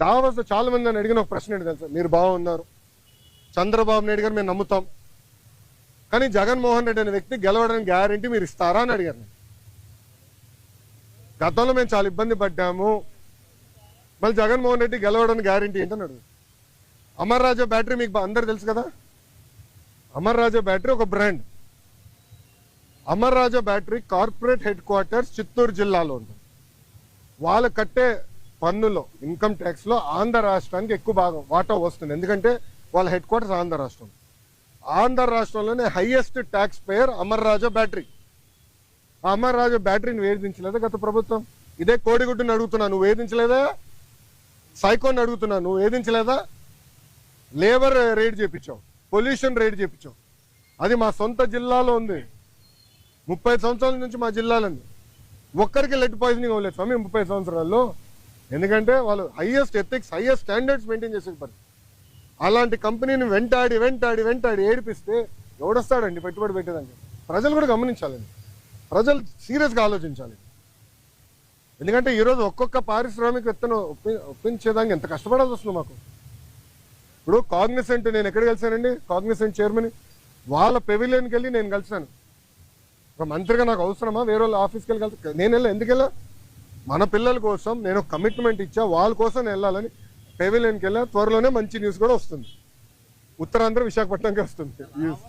దావస్ చాలా మంది నన్ను అడిగిన ఒక ప్రశ్న ఏంటి తెలుసా? మీరు బాగున్నారు. చంద్రబాబు నాయుడు గారు మేము నమ్ముతాం. కానీ జగన్మోహన్ రెడ్డి అనే వ్యక్తి గెలవడానికి గ్యారంటీ మీరు ఇస్తారా అని అడిగారు నేను. గతంలో మేము చాలా ఇబ్బంది పడ్డాము. మళ్ళీ జగన్మోహన్ రెడ్డి గెలవడానికి గ్యారంటీ ఏంటని అడుగు అమర్ రాజా బ్యాటరీ మీకు అందరు తెలుసు కదా? అమర్ రాజా బ్యాటరీ ఒక brand. Amar Raja battery corporate headquarters Chittoor జిల్లాలో ఉంటుంది వాళ్ళు కట్టే పన్నులో ఇన్కమ్ ట్యాక్స్లో ఆంధ్ర రాష్ట్రానికి ఎక్కువ భాగం వాటా వస్తుంది. ఎందుకంటే వాళ్ళ హెడ్ క్వార్టర్స్ ఆంధ్ర రాష్ట్రం. ఆంధ్ర రాష్ట్రంలోనే highest tax payer Amar Raja battery. ఆ అమర్ రాజా బ్యాటరీని వేధించలేదా గత ప్రభుత్వం? ఇదే కోడిగుడ్డుని అడుగుతున్నా నువ్వు వేధించలేదా? సైకోని అడుగుతున్నా నువ్వు వేధించలేదా? లేబర్ రేట్ చేపించావు పొల్యూషన్ రేట్ చేపించావు. అది మా సొంత జిల్లాలో ఉంది. ముప్పై సంవత్సరాల నుంచి మా జిల్లాలో ఉంది ఒక్కరికి లెడ్ పాయిజనింగ్ అవ్వలేదు స్వామి ముప్పై సంవత్సరాల్లో. ఎందుకంటే వాళ్ళు highest ethics highest standards maintain చేసే పని. అలాంటి కంపెనీని వెంటాడి వెంటాడి వెంటాడి ఏడిపిస్తే ఎవడొస్తాడండి పెట్టుబడి పెట్టేదానికి? ప్రజలు కూడా గమనించాలండి ప్రజలు సీరియస్గా ఆలోచించాలి. ఎందుకంటే ఈరోజు ఒక్కొక్క పారిశ్రామిక విత్తనం ఒప్పి ఒప్పించేదానికి ఎంత కష్టపడాల్సి వస్తుంది మాకు? ఇప్పుడు కాగ్నిసెంట్ నేను ఎక్కడ కలిసానండి కాగ్నిసెంట్ చైర్మన్ వాళ్ళ పెవిలియన్కి వెళ్ళి నేను కలిసాను ఒక మంత్రిగా నాకు అవసరమా? వేరే వాళ్ళ ఆఫీస్కి వెళ్ళి కలిసి నేను వెళ్ళా? ఎందుకు వెళ్ళా? మన పిల్లల కోసం నేను కమిట్మెంట్ ఇచ్చా వాళ్ళ కోసం వెళ్ళాలని పెవిలియన్కి వెళ్ళా. త్వరలోనే మంచి న్యూస్ కూడా వస్తుంది. ఉత్తరాంధ్ర విశాఖపట్నంకి వస్తుంది. న్యూస్